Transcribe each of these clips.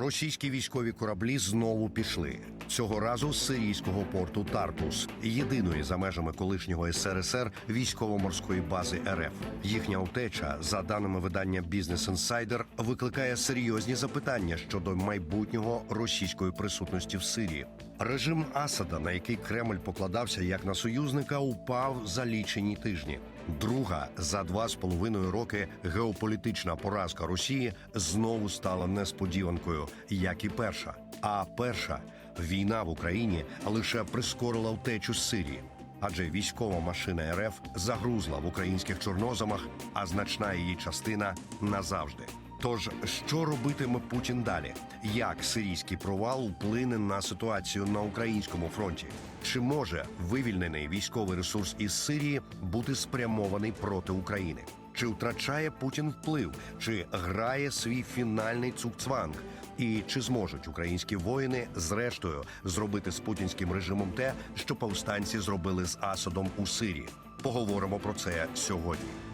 Російські військові кораблі знову пішли цього разу з сирійського порту Тартус, єдиної за межами колишнього СРСР військово-морської бази РФ. Їхня утеча, за даними видання Business Insider, викликає серйозні запитання щодо майбутнього російської присутності в Сирії. Режим Асада, на який Кремль покладався як на союзника, упав за лічені тижні. Друга за два з половиною роки геополітична поразка Росії знову стала несподіванкою, як і перша. А перша війна в Україні лише прискорила втечу з Сирії. Адже військова машина РФ загрузла в українських чорноземах, а значна її частина назавжди. Тож, що робитиме Путін далі? Як сирійський провал вплине на ситуацію на українському фронті? Чи може вивільнений військовий ресурс із Сирії бути спрямований проти України? Чи втрачає Путін вплив, чи грає свій фінальний цукцванг? І чи зможуть українські воїни зрештою зробити з путінським режимом те, що повстанці зробили з Асадом у Сирії? Поговоримо про це сьогодні.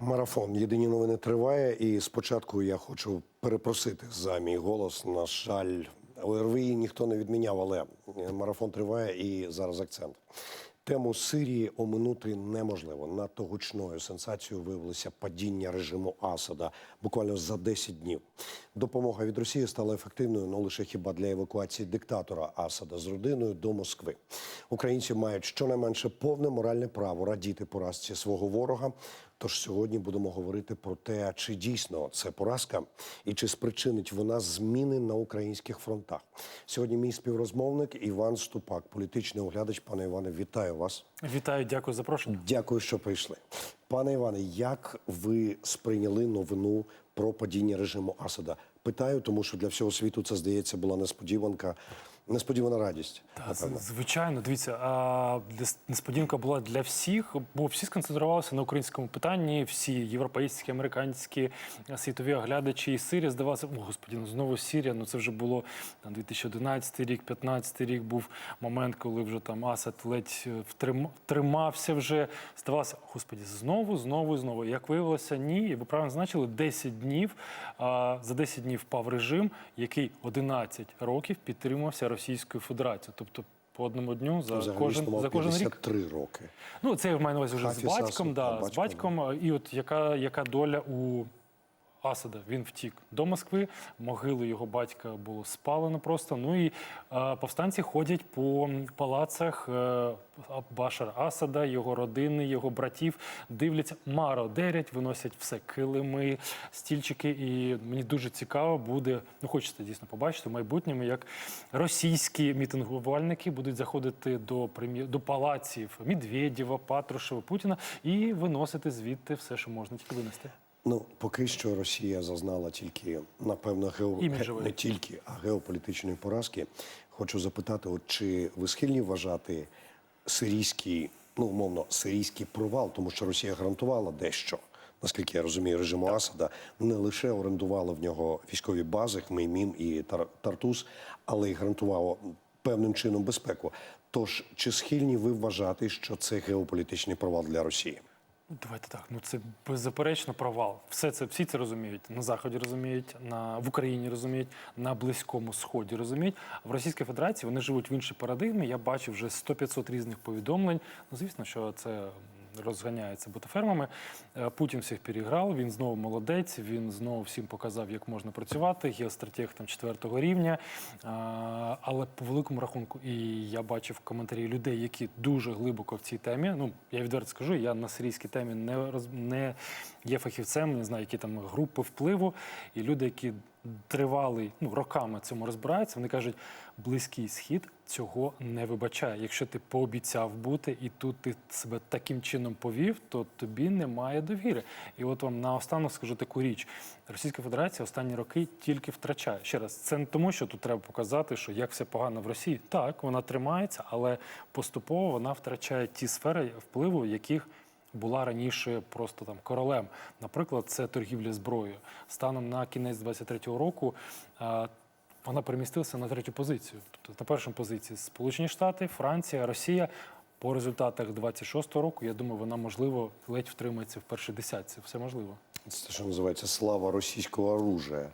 Марафон. Єдині новини триває. І спочатку я хочу перепросити за мій голос. На жаль, ОРВІ ніхто не відміняв, але марафон триває і зараз акцент. Тему Сирії оминути неможливо. Надто гучною сенсацією виявилося падіння режиму Асада буквально за 10 днів. Допомога від Росії стала ефективною, ну лише хіба для евакуації диктатора Асада з родиною до Москви. Українці мають щонайменше повне моральне право радіти поразці свого ворога. Тож сьогодні будемо говорити про те, чи дійсно це поразка і чи спричинить вона зміни на українських фронтах. Сьогодні мій співрозмовник Іван Ступак, політичний оглядач. Пане Іване, вітаю вас. Вітаю, дякую за запрошення. Дякую, що прийшли. Пане Іване, як ви сприйняли новину про падіння режиму Асада? Питаю, тому що для всього світу це здається була несподіванка, несподівана радість. Та, звичайно, дивіться, а несподіванка була для всіх, бо всі сконцентрувалися на українському питанні. Всі європейські, американські світові оглядачі і Сирія здавалося, о господі, ну знову Сирія. Ну це вже було там 2011 рік, 15 рік був момент, коли вже там Асад ледь е, втрим- втримався вже. Здавалося, господі, знову, знову, знову. Як виявилося, ні. І ви правильно значили, 10 днів. А, за 10 днів впав режим, який 11 років підтримувався Російською Федерацією. Тобто по одному дню за Взагалі кожен за кожен рік. 53 роки. Ну це я маю на увазі вже з батьком. Асад, Да, з батько, батьком. І от яка, яка доля у Асада? Він втік до Москви. Могилу його батька було спалено просто. Ну і е, повстанці ходять по палацах е, Башар Асада, його родини, його братів. Дивляться, мародерять, виносять все килими, стільчики. І мені дуже цікаво буде. Ну хочеться дійсно побачити в майбутньому, як російські мітингувальники будуть заходити до прем'єр до палаців Медведєва, Патрушева, Путіна і виносити звідти все, що можна тільки винести. Ну, поки що Росія зазнала тільки, напевно, гео... Не тільки, а геополітичної поразки. Хочу запитати, от чи ви схильні вважати сирійський, ну, умовно, сирійський провал, тому що Росія гарантувала дещо, наскільки я розумію, режиму Асада, не лише орендувала в нього військові бази, Хмеймім і Тар... Тартус, але й гарантувала певним чином безпеку. Тож, чи схильні ви вважати, що це геополітичний провал для Росії? Давайте так. Ну це беззаперечно провал. Все це всі це розуміють. На заході розуміють, на в Україні розуміють, на близькому сході розуміють. А в Російській Федерації вони живуть в іншій парадигмі. Я бачив вже 100-500 різних повідомлень. Ну звісно, що це. Розганяється ботафермами. Е, Путін всіх переграв, він знову молодець, він знову всім показав, як можна працювати, геостратег там четвертого рівня. Але по великому рахунку, і я бачив коментарі людей, які дуже глибоко в цій темі. Ну я відверто скажу, я на сирійській темі не роз не є фахівцем, не знаю, які там групи впливу. І люди, які тривалий ну роками цьому розбираються, вони кажуть, близький схід цього не вибачає. Якщо ти пообіцяв бути, і тут ти себе таким чином повів, то тобі немає довіри. І от вам наостанок скажу таку річ: Російська Федерація останні роки тільки втрачає. Ще раз, це не тому, що тут треба показати, що як все погано в Росії. Так, вона тримається, але поступово вона втрачає ті сфери впливу, яких була раніше просто там королем. Наприклад, це торгівля зброєю. Станом на кінець 23-го року. е, Вона перемістилася на третю позицію. Тобто на першому позиції Сполучені Штати, Франція, Росія. По результатах 26-го року, я думаю, вона можливо ледь втримається в першій десятці. Все можливо. Це що називається слава російського оружия.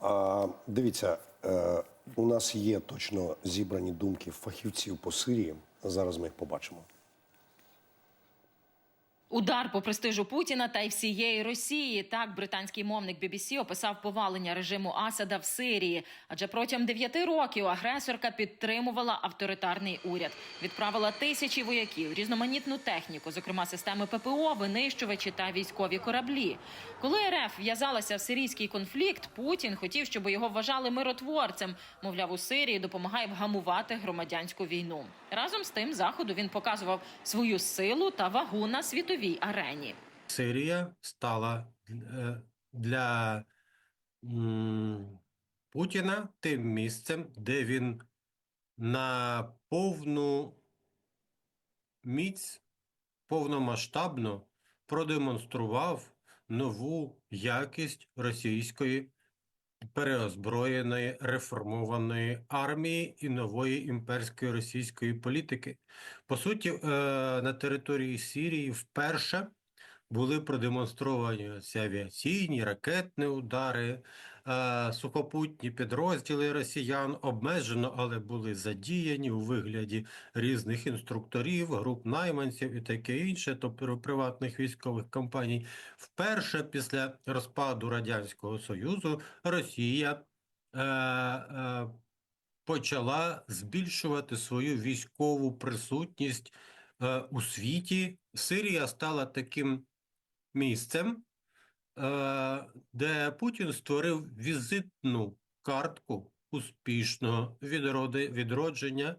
А, дивіться, е, у нас є точно зібрані думки фахівців по Сирії. Зараз ми їх побачимо. Удар по престижу Путіна та й всієї Росії. Так британський мовник BBC описав повалення режиму Асада в Сирії. Адже протягом дев'яти років агресорка підтримувала авторитарний уряд, відправила тисячі вояків, різноманітну техніку, зокрема системи ППО, винищувачі та військові кораблі. Коли РФ в'язалася в сирійський конфлікт, Путін хотів, щоб його вважали миротворцем. Мовляв, у Сирії допомагає вгамувати громадянську війну. Разом з тим, заходу він показував свою силу та вагу на світовій арені. Сирія стала е, для Путіна тим місцем, де він на повну міць, повномасштабно продемонстрував нову якість російської переозброєної реформованої армії і нової імперської російської політики. По суті, е, на території Сирії вперше були продемонстровані ці авіаційні, ракетні удари, е, сухопутні підрозділи росіян обмежено, але були задіяні у вигляді різних інструкторів, груп найманців і таке інше, тобто приватних військових компаній. Вперше після розпаду Радянського Союзу Росія е, е, почала збільшувати свою військову присутність е, у світі. Сирія стала таким місцем, де Путін створив візитну картку успішного відродження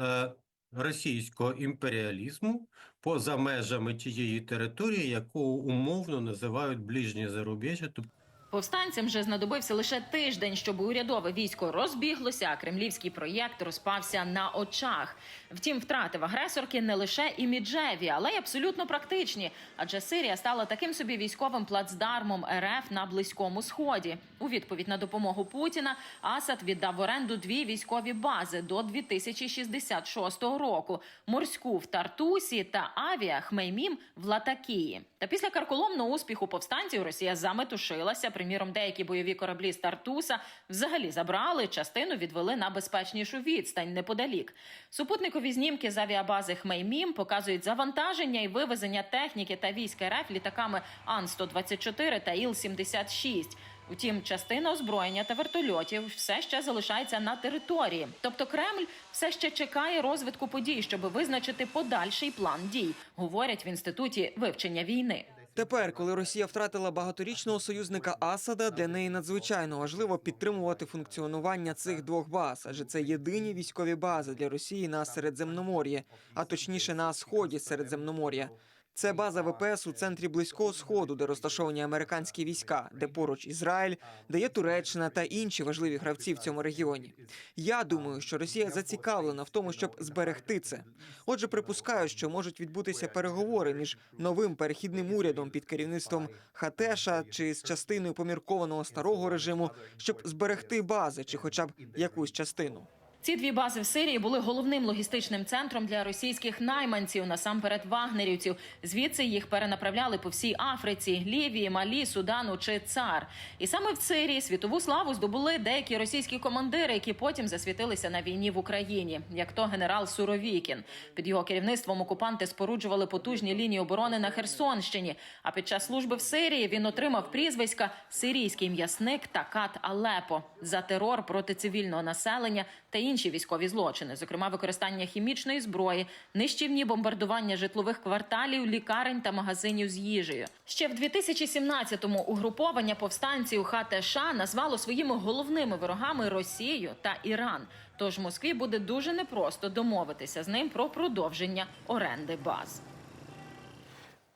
е, російського імперіалізму поза межами тієї території, яку умовно називають ближнє зарубіжжя, тобто Повстанцям же знадобився лише тиждень, щоб урядове військо розбіглося, а кремлівський проєкт розпався на очах. Втім, втрати в агресорки не лише іміджеві, але й абсолютно практичні. Адже Сирія стала таким собі військовим плацдармом РФ на близькому сході. У відповідь на допомогу Путіна Асад віддав в оренду дві військові бази до 2066 року: морську в Тартусі та авіа Хмеймім в Латакії. Та після карколомного успіху повстанців Росія заметушилася. Приміром, деякі бойові кораблі з Тартуса взагалі забрали, частину відвели на безпечнішу відстань неподалік. Супутникові знімки з авіабази Хмеймім показують завантаження і вивезення техніки та військ РФ літаками Ан-124 та Іл-76. Утім, частина озброєння та вертольотів все ще залишається на території. Тобто Кремль все ще чекає розвитку подій, щоб визначити подальший план дій, говорять в інституті вивчення війни. Тепер, коли Росія втратила багаторічного союзника Асада, для неї надзвичайно важливо підтримувати функціонування цих двох баз, адже це єдині військові бази для Росії на Середземномор'ї, а точніше на сході Середземномор'я. Це база ВПС у центрі близького сходу, де розташовані американські війська, де поруч Ізраїль, де є Туреччина та інші важливі гравці в цьому регіоні. Я думаю, що Росія зацікавлена в тому, щоб зберегти це. Отже, припускаю, що можуть відбутися переговори між новим перехідним урядом під керівництвом Хатеша чи з частиною поміркованого старого режиму, щоб зберегти бази чи, хоча б якусь частину. Ці дві бази в Сирії були головним логістичним центром для російських найманців, насамперед вагнерівців. Звідси їх перенаправляли по всій Африці, Лівії, Малі, Судану чи Цар. І саме в Сирії світову славу здобули деякі російські командири, які потім засвітилися на війні в Україні, як то генерал Суровікін. Під його керівництвом окупанти споруджували потужні лінії оборони на Херсонщині. А під час служби в Сирії він отримав прізвиська Сирійський м'ясник та кат Алепо за терор проти цивільного населення та інші військові злочини, зокрема використання хімічної зброї, нищівні бомбардування житлових кварталів, лікарень та магазинів з їжею. Ще в 2017-му угруповання повстанців ХТШ назвало своїми головними ворогами Росію та Іран. Тож Москві буде дуже непросто домовитися з ним про продовження оренди баз.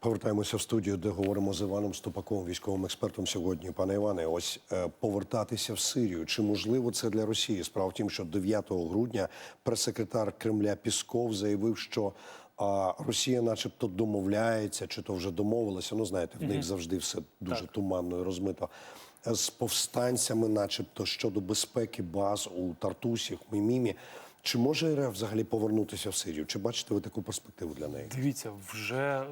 Повертаємося в студію, де говоримо з Іваном Ступаковим, військовим експертом сьогодні. Пане Іване, ось е, повертатися в Сирію. Чи можливо це для Росії? Справа в тім, що 9 грудня прес-секретар Кремля Пісков заявив, що а, Росія, начебто, домовляється, чи то вже домовилася. Ну знаєте, в них завжди все дуже туманно і розмито. З повстанцями, начебто, щодо безпеки баз у Тартусі, Хмімімі. Чи може РФ взагалі повернутися в Сирію? Чи бачите ви таку перспективу для неї? Дивіться, вже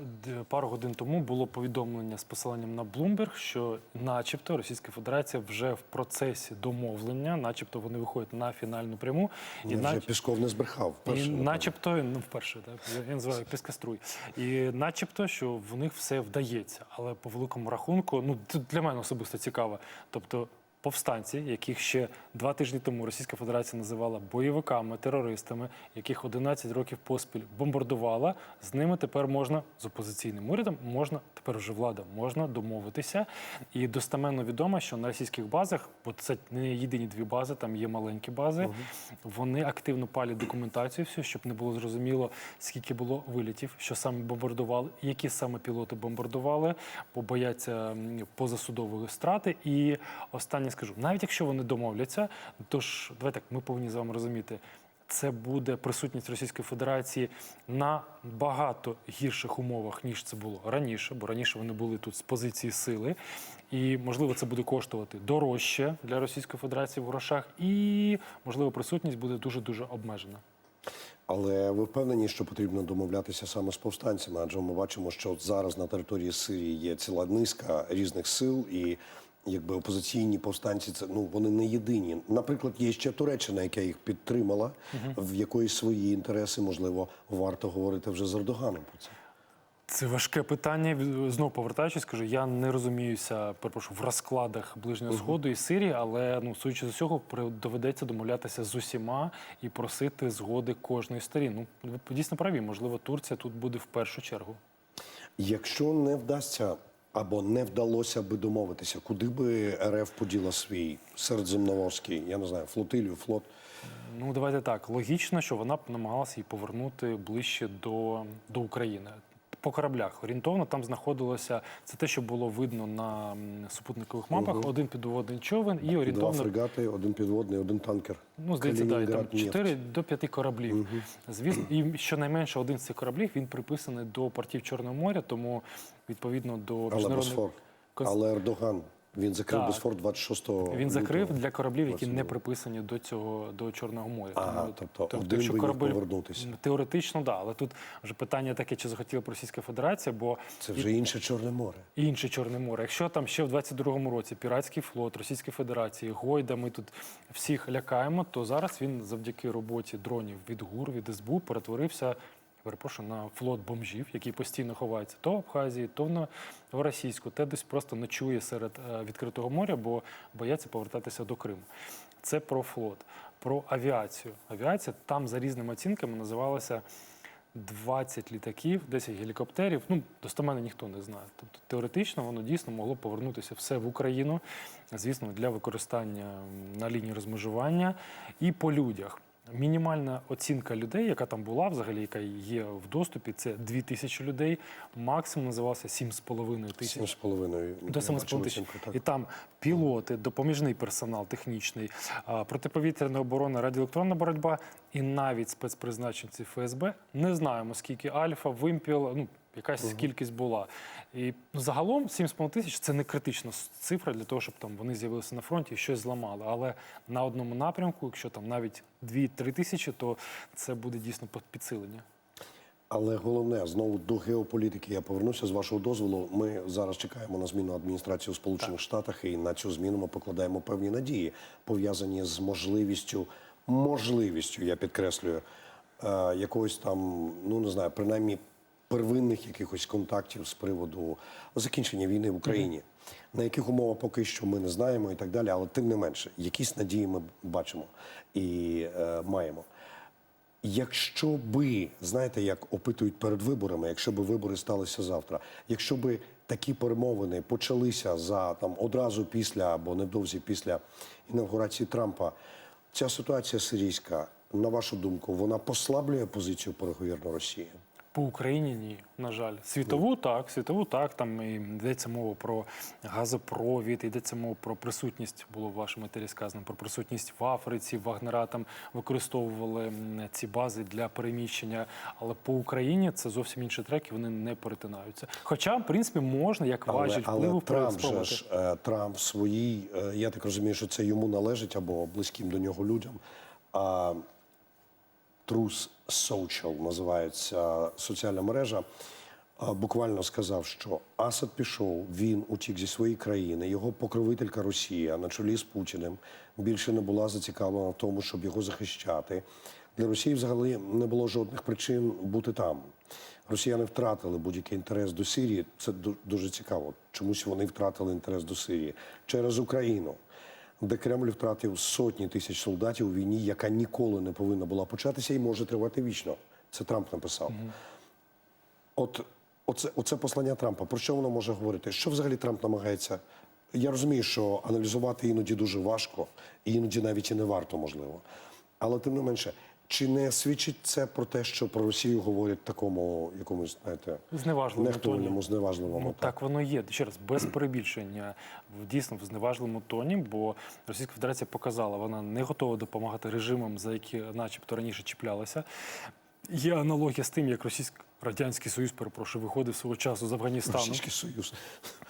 пару годин тому було повідомлення з посиланням на Bloomberg, що, начебто, Російська Федерація вже в процесі домовлення, начебто вони виходять на фінальну пряму, і І вже нач- Пісков не збрехав. І вперше, напевно. начебто, ну вперше, так я- називаю піскаструй. І начебто, що в них все вдається. Але по великому рахунку, ну для мене особисто цікаво. Тобто повстанці, яких ще два тижні тому Російська Федерація називала бойовиками, терористами, яких 11 років поспіль бомбардувала, з ними тепер можна з опозиційним урядом, можна тепер вже влада, можна домовитися. І достеменно відомо, що на російських базах, бо це не єдині дві бази, там є маленькі бази. Вони активно палять документацію, всю, щоб не було зрозуміло, скільки було вилітів, що саме бомбардували, які саме пілоти бомбардували, бо бояться позасудової страти. І останнє скажу: навіть якщо вони домовляться, то ж давайте так, ми повинні з вами розуміти. Це буде присутність Російської Федерації на багато гірших умовах, ніж це було раніше, бо раніше вони були тут з позиції сили. І можливо, це буде коштувати дорожче для Російської Федерації в грошах, і можливо, присутність буде дуже дуже обмежена. Але ви впевнені, що потрібно домовлятися саме з повстанцями? Адже ми бачимо, що зараз на території Сирії є ціла низка різних сил, і якби опозиційні повстанці це ну вони не єдині. Наприклад, є ще Туреччина, яка їх підтримала, в якої свої інтереси, можливо, варто говорити вже з Ердоганом про це. Це важке питання. Знову повертаючись, скажу, я не розуміюся, перепрошую, в розкладах Ближнього Сходу і Сирії, але ну судячи з усього, доведеться домовлятися з усіма і просити згоди кожної сторін. Ну ви дійсно праві. Можливо, Турція тут буде в першу чергу. Якщо не вдасться або не вдалося би домовитися, куди би РФ поділа свій середземноморський, я не знаю, флотилію, флот. Ну, давайте так. Логічно, що вона б намагалася її повернути ближче до, до України. По кораблях орієнтовно там знаходилося це те, що було видно на супутникових мапах. Один підводний човен і Два орієнтовно фрегати, один підводний, один танкер. Ну, здається, да, і там чотири 4 до 5 кораблів. Звісно, і щонайменше один з цих кораблів він приписаний до портів Чорного моря, тому відповідно до Але міжнародних Босфор. Але Ердоган він закрив Так. Босфор 26 він закрив для кораблів, які не приписані до цього до Чорного моря. Ага, Тому, тобто один би міг повернутися. теоретично, да, але тут вже питання таке, чи захотіла б Російська Федерація, бо Це вже інше Чорне море. інше Чорне море. Якщо там ще в 22-му році піратський флот Російської Федерації, Гойда, ми тут всіх лякаємо, то зараз він завдяки роботі дронів від ГУР, від СБУ перетворився. Перепрошую на флот бомжів, які постійно ховаються то в Абхазії, то на- в російську, те десь просто ночує серед е, відкритого моря, бо бояться повертатися до Криму. Це про флот, про авіацію. Авіація там за різними оцінками називалася 20 літаків, 10 гелікоптерів. Ну, достеменно ніхто не знає. Тобто теоретично воно дійсно могло повернутися все в Україну, звісно, для використання на лінії розмежування і по людях. Мінімальна оцінка людей, яка там була, взагалі, яка є в доступі, це 2 тисячі людей. Максимум називався 7,5 тисяч. 7,5. До 7,5 тисяч. І там пілоти, допоміжний персонал технічний, протиповітряна оборона, радіоелектронна боротьба і навіть спецпризначенці ФСБ. Не знаємо, скільки альфа, вимпіл, ну, якась кількість була. І ну, загалом 7,5 тисяч це не критична цифра для того, щоб там вони з'явилися на фронті і щось зламали. Але на одному напрямку, якщо там навіть 2-3 тисячі, то це буде дійсно підсилення. Але головне, знову до геополітики я повернуся з вашого дозволу. Ми зараз чекаємо на зміну адміністрації у Сполучених Штатах, і на цю зміну ми покладаємо певні надії, пов'язані з можливістю, можливістю, я підкреслюю, е, якогось там, ну не знаю, принаймні первинних якихось контактів з приводу закінчення війни в Україні. На яких умовах поки що ми не знаємо і так далі, але тим не менше, якісь надії ми бачимо і е, маємо. Якщо би, знаєте, як опитують перед виборами, якщо би вибори сталися завтра, якщо би такі перемовини почалися за там одразу після або невдовзі після інавгурації Трампа, ця ситуація сирійська, на вашу думку, вона послаблює позицію переговірної Росії? По Україні ні, на жаль. Світову так, світову так. Там і йдеться мова про газопровід, йдеться мова про присутність, було в вашому матеріалі сказано, про присутність в Африці, Вагнера там використовували ці бази для переміщення. Але по Україні це зовсім інші треки, вони не перетинаються. Хоча, в принципі, можна як Але, важіль але впливу Трамп же ж е, Трамп своїй, е, я так розумію, що це йому належить або близьким до нього людям. А Truth Social називається соціальна мережа. Буквально сказав, що Асад пішов, він утік зі своєї країни. Його покровителька Росія на чолі з Путіним більше не була зацікавлена в тому, щоб його захищати. Для Росії взагалі не було жодних причин бути там. Росіяни втратили будь-який інтерес до Сирії. Це дуже цікаво. Чомусь вони втратили інтерес до Сирії через Україну, де Кремль втратив сотні тисяч солдатів у війні, яка ніколи не повинна була початися і може тривати вічно. Це Трамп написав. От оце, оце послання Трампа. Про що воно може говорити? Що взагалі Трамп намагається? Я розумію, що аналізувати іноді дуже важко, і іноді навіть і не варто, можливо. Але тим не менше, чи не свідчить це про те, що про Росію говорять в такому якомусь, знаєте, Зневажливому нехтувальному, тоні. зневажливому? Ну, так воно є. Ще раз, без перебільшення, в- дійсно в зневажливому тоні, бо Російська Федерація показала, вона не готова допомагати режимам, за які начебто раніше чіплялися. Є аналогія з тим, як Російський Радянський Союз, перепрошую, виходив свого часу з Афганістану. Російський Союз.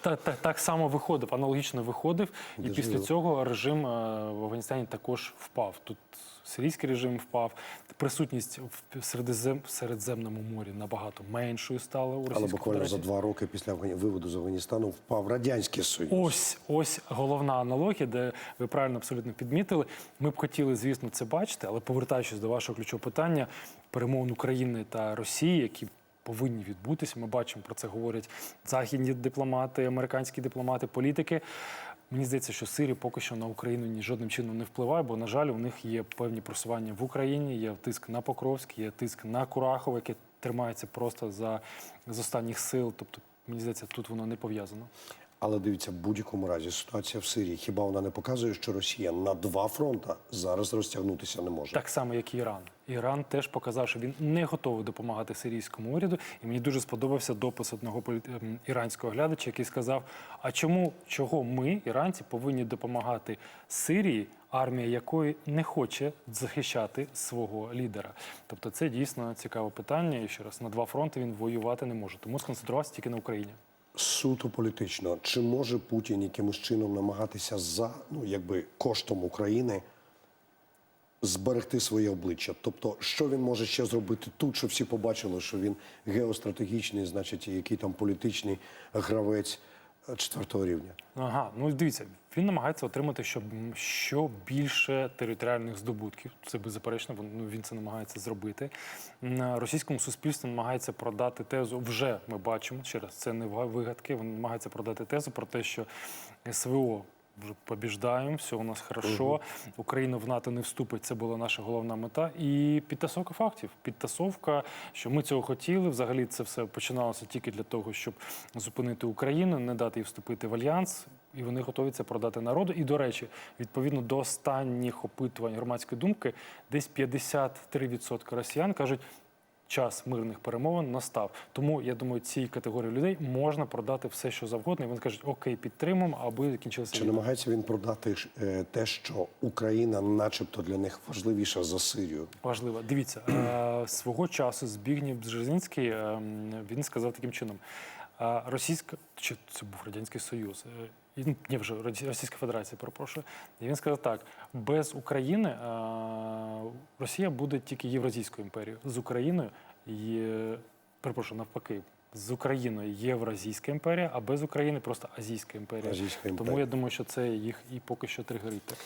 Та, та, так само виходив, аналогічно виходив, і Дуже після мило. цього режим е, в Афганістані також впав. Тут сирійський режим впав, присутність в Середзем, Середземному морі набагато меншою стала у Але Російської буквально за два роки після виводу з Афганістану впав Радянський Союз. Ось ось головна аналогія, де ви правильно абсолютно підмітили. Ми б хотіли, звісно, це бачити, але повертаючись до вашого ключового питання, перемовин України та Росії, які повинні відбутися. Ми бачимо про це говорять західні дипломати, американські дипломати, політики. Мені здається, що Сирі поки що на Україну ні жодним чином не впливає, бо на жаль, у них є певні просування в Україні, є тиск на Покровськ, є тиск на Курахове, яке тримається просто за з останніх сил. Тобто, мені здається, тут воно не пов'язано. Але дивіться, в будь-якому разі ситуація в Сирії. Хіба вона не показує, що Росія на два фронта зараз розтягнутися не може? Так само, як і Іран. Іран теж показав, що він не готовий допомагати сирійському уряду. І мені дуже сподобався допис одного ем, іранського глядача, який сказав: а чому чого ми, іранці, повинні допомагати Сирії, армія якої не хоче захищати свого лідера? Тобто, це дійсно цікаве питання. І ще раз на два фронти він воювати не може, тому сконцентрувався тільки на Україні. Суто політично, чи може Путін якимось чином намагатися за ну якби коштом України зберегти своє обличчя? Тобто, що він може ще зробити тут, щоб всі побачили, що він геостратегічний, значить, який там політичний гравець четвертого рівня? Ага, ну дивіться, він намагається отримати щоб що більше територіальних здобутків. Це беззаперечно, він- ну, він це намагається зробити. Російському суспільству намагається продати тезу. Вже ми бачимо через це не вигадки. Він намагається продати тезу про те, що СВО. Вже побіждаємо, все у нас хорошо. Україна в НАТО не вступить. Це була наша головна мета. І підтасовка фактів. Підтасовка, що ми цього хотіли. Взагалі це все починалося тільки для того, щоб зупинити Україну, не дати їй вступити в альянс. І вони готові це продати народу. І до речі, відповідно до останніх опитувань громадської думки, десь 53% росіян кажуть. Час мирних перемовин настав. Тому я думаю, цій категорії людей можна продати все, що завгодно. І вони кажуть, окей, підтримуємо, аби закінчилася Чи війна. намагається він продати е, те, що Україна, начебто, для них важливіша за Сирію? Важливо. Дивіться, е, свого часу Збігнєв Бжезинський, е, він сказав таким чином: е, російська чи це був радянський союз. Ні, вже Росі- Російська Федерація, перепрошую. І він сказав так: без України Росія буде тільки Євразійською імперією. З Україною є, перепрошую, навпаки. З Україною Євразійська імперія, а без України просто Азійська імперія. Азійська Тому я думаю, що це їх і поки що тригерить. Так.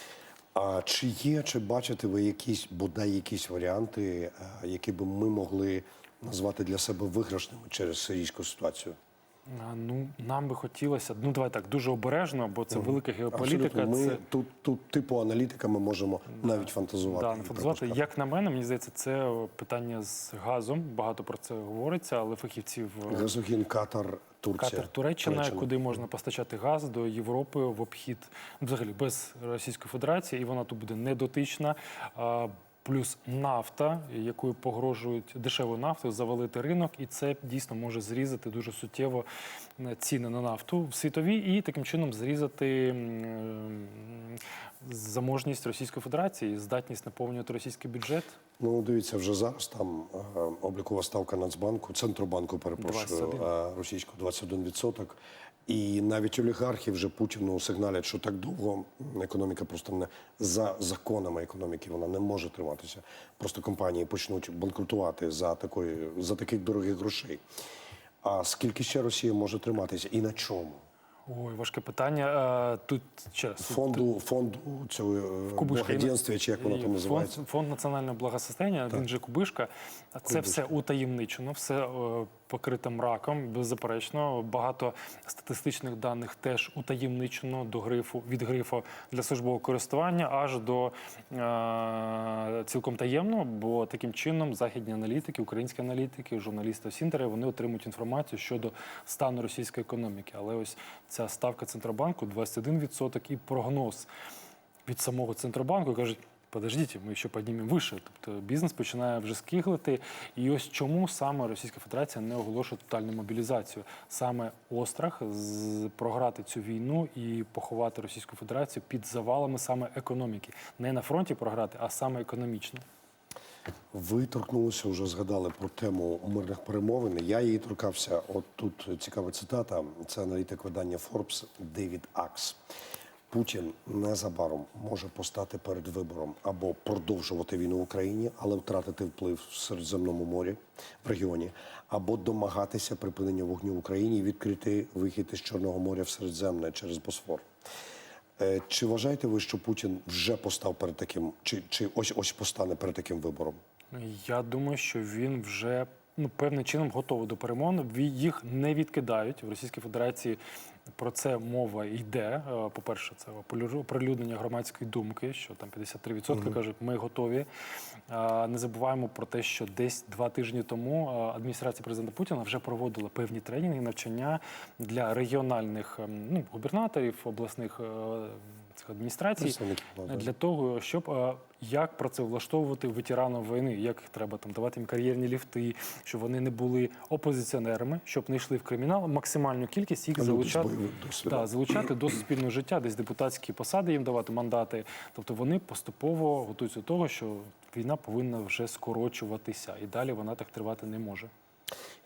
А чи є, чи бачите ви якісь бодай якісь варіанти, е, які би ми могли назвати для себе виграшними через сирійську ситуацію? Ну, нам би хотілося, ну давай так, дуже обережно, бо це велика геополітика. Ми Це тут, тут, типу аналітика, ми можемо навіть фантазувати. да, фантазувати. Як на мене, мені здається, це питання з газом. Багато про це говориться, але фахівців е, Газогін, Катар, Турція. Катер Туреччина, Туреччина. куди можна постачати газ до Європи в обхід взагалі без Російської Федерації, і вона тут буде недотична. Плюс нафта, якою погрожують дешевою нафтою, завалити ринок, і це дійсно може зрізати дуже суттєво е, ціни на нафту в світовій, і таким чином зрізати е, заможність Російської Федерації, здатність наповнювати російський бюджет. Ну, дивіться, вже зараз там е, облікова ставка Нацбанку, Центробанку, перепрошую, 21. е, російського 21%. І навіть олігархи вже Путіну сигналять, що так довго економіка просто не за законами економіки вона не може триматися. Просто компанії почнуть банкрутувати за такої за таких дорогих грошей. А скільки ще Росія може триматися і на чому? Ой, важке питання. Е, Тут ще раз. Фонду фонду цього е, чи як воно там називається? Фонд, фонд національного благосостояння, він же Кубишка. Це Кубишка. все утаємничено, все покрите мраком, беззаперечно. Багато статистичних даних теж утаємничено до грифу від грифу для службового користування аж до е, цілком таємно, бо таким чином західні аналітики, українські аналітики, журналісти Сінтери вони отримують інформацію щодо стану російської економіки. Але ось ця ставка центробанку 21% і прогноз від самого центробанку кажуть. Подождіть, ми ще піднімемо вище. Тобто бізнес починає вже скиглити. І ось чому саме Російська Федерація не оголошує тотальну мобілізацію. Саме острах програти цю війну і поховати Російську Федерацію під завалами саме економіки. Не на фронті програти, а саме економічно. Ви торкнулися, вже згадали про тему мирних перемовин. Я її торкався. От тут цікава цитата. Це аналітик видання Forbes Девід Акс. Путін незабаром може постати перед вибором або продовжувати війну в Україні, але втратити вплив в Середземному морі в регіоні, або домагатися припинення вогню в Україні і відкрити вихід із Чорного моря в Середземне через Босфор. Е, Чи вважаєте ви, що Путін вже постав перед таким, чи, чи ось ось постане перед таким вибором? Я думаю, що він вже ну, певним чином готовий до перемовин. Ві- Їх не відкидають в Російській Федерації. Про це мова йде. Е, По-перше, це оприлю- оприлюднення громадської думки, що там 53% кажуть, ми готові. Е, Не забуваємо про те, що десь два тижні тому е, адміністрація президента Путіна вже проводила певні тренінги, навчання для регіональних ем, ну, губернаторів, обласних цих адміністрацій для того, щоб е, як працевлаштовувати ветеранів війни, як треба там давати їм кар'єрні ліфти, щоб вони не були опозиціонерами, щоб не йшли в кримінал. Максимальну кількість їх залучати, да, залучати до суспільного життя, десь депутатські посади їм давати мандати. Тобто вони поступово готуються до того, що війна повинна вже скорочуватися, і далі вона так тривати не може.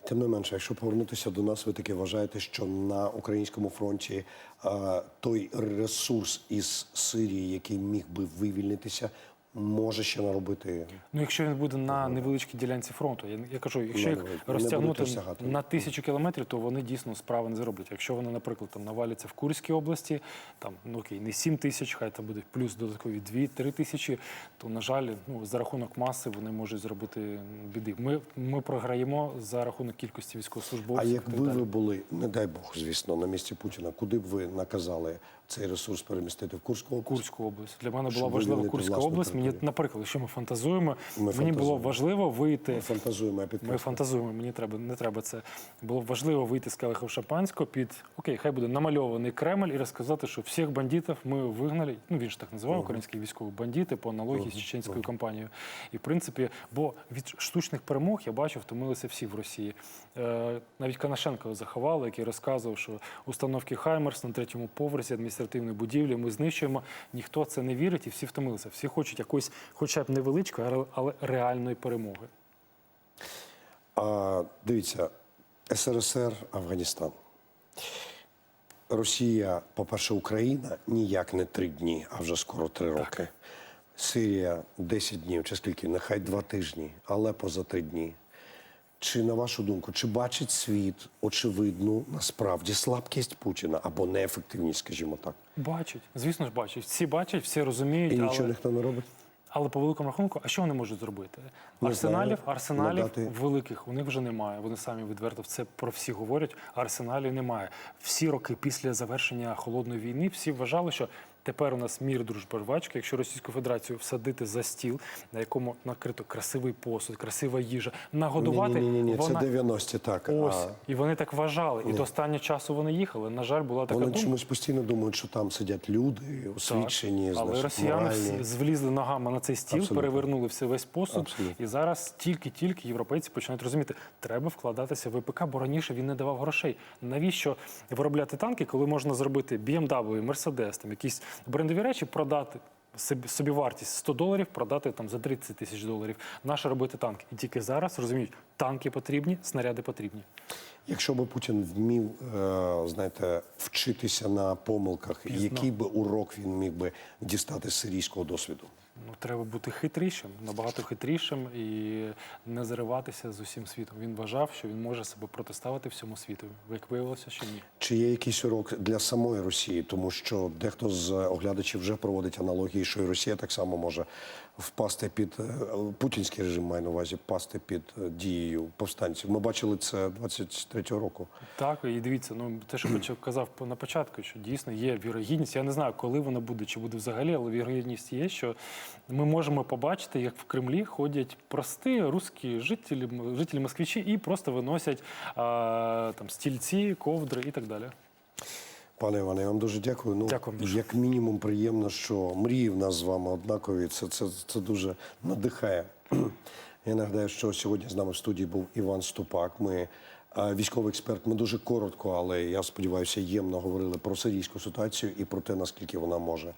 Тим не менше, якщо повернутися до нас, ви таки вважаєте, що на українському фронті е, той ресурс із Сирії, який міг би вивільнитися, може ще наробити Ну, якщо він буде на невеличкій ділянці фронту, я, я кажу, якщо їх не будуть розтягнути розтягати. на тисячу кілометрів, то вони дійсно справи не зроблять. Якщо вони, наприклад, там наваляться в Курській області, там ну окей, не 7 тисяч, хай там буде плюс додаткові 2-3 тисячі, то на жаль, ну за рахунок маси вони можуть зробити біди. Ми, ми програємо за рахунок кількості А військовослужбовців. так якби ви були, не дай Бог, звісно, на місці Путіна, куди б ви наказали цей ресурс перемістити в Курську область? Курську область. Для мене була важлива Курська область. Мені, наприклад, якщо ми фантазуємо, Ми мені було важливо вийти. Ми фантазуємо, я Ми фантазуємо, мені треба, не треба це. Було важливо вийти з келихом шампанського під окей, хай буде намальований Кремль і розказати, що всіх бандитів ми вигнали. Ну він ж так називав українські військові бандити по аналогії з чеченською кампанією. І в принципі, бо від штучних перемог я бачу, втомилися всі в Росії. Е, навіть Канашенко заховали, який розказував, що установки Хаймерс на третьому поверсі адміністративної будівлі ми знищуємо. Ніхто це не вірить, і всі втомилися. Всі хочуть якоїсь, хоча б невеличкої, але- але реальної перемоги. А, дивіться, СРСР, Афганістан. Росія, по-перше, Україна ніяк не три дні, а вже скоро три роки. Сирія 10 днів, чи скільки, нехай два тижні, Алепо за три дні. Чи на вашу думку, чи бачить світ очевидну насправді слабкість Путіна або неефективність, скажімо так? Бачать, звісно ж, бачать. Всі бачать, всі розуміють, І нічого але, ніхто не робить? але по великому рахунку, а що вони можуть зробити? Не Арсеналів, знаю. арсеналів Надати- великих у них вже немає. Вони самі відверто це про всі говорять. Арсеналів немає. Всі роки після завершення холодної війни всі вважали, що. Тепер у нас мір дружба жвачки. Якщо Російську Федерацію всадити за стіл, на якому накрито красивий посуд, красива їжа, нагодувати Ні, ні, ні, вона це 90-ті, так. ось А і вони так вважали. І до останнього часу вони їхали. На жаль, була така вони думка. чомусь постійно думають, що там сидять люди, освічені, Так. Але росіяни моральні. звлізли ногами на цей стіл, Абсолютно. перевернули все весь посуд. Абсолютно. І зараз тільки-тільки європейці починають розуміти, треба вкладатися в ВПК, бо раніше він не давав грошей. Навіщо виробляти танки, коли можна зробити BMW, Mercedes, там якісь брендові речі, продати. собі- вартість 100 доларів продати там за 30 тисяч доларів. Наше робити танки. І тільки зараз розуміють, танки потрібні, снаряди потрібні. Якщо би Путін вмів, е, знаєте, вчитися на помилках, який би урок він міг би дістати з сирійського досвіду? Ну, треба бути хитрішим, набагато хитрішим і не зариватися з усім світом. Він вважав, що він може себе протиставити всьому світу. Як виявилося, що ні. Чи є якийсь урок для самої Росії, тому що дехто з оглядачів вже проводить аналогії, що і Росія так само може впасти під е, путінський режим, має на увазі впасти під е, дією повстанців. Ми бачили це 23-го року. Так, і дивіться, ну те, що я казав на початку, що дійсно є вірогідність. Я не знаю, коли вона буде, чи буде взагалі, але вірогідність є, що ми можемо побачити, як в Кремлі ходять прості русські жителі, жителі москвичі і просто виносять а, там стільці, ковдри і так далі. Пане Іване, я вам дуже дякую. Ну, Дякую дуже. як мінімум, приємно, що мрії в нас з вами однакові. Це, це, це дуже надихає. Я нагадаю, що сьогодні з нами в студії був Іван Ступак. Ми е, військовий експерт. Ми дуже коротко, але я сподіваюся, ємно говорили про сирійську ситуацію і про те, наскільки вона може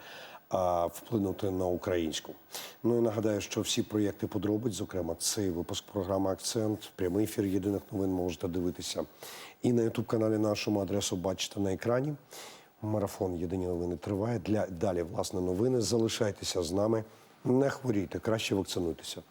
вплинути на українську. Ну і нагадаю, що всі проєкти подробиць, зокрема цей випуск програми Акцент, прямий ефір єдиних новин можете дивитися і на ютуб каналі нашому адресу бачите на екрані. Марафон Єдині новини триває. Для далі власне новини. Залишайтеся з нами, не хворійте, краще вакцинуйтеся.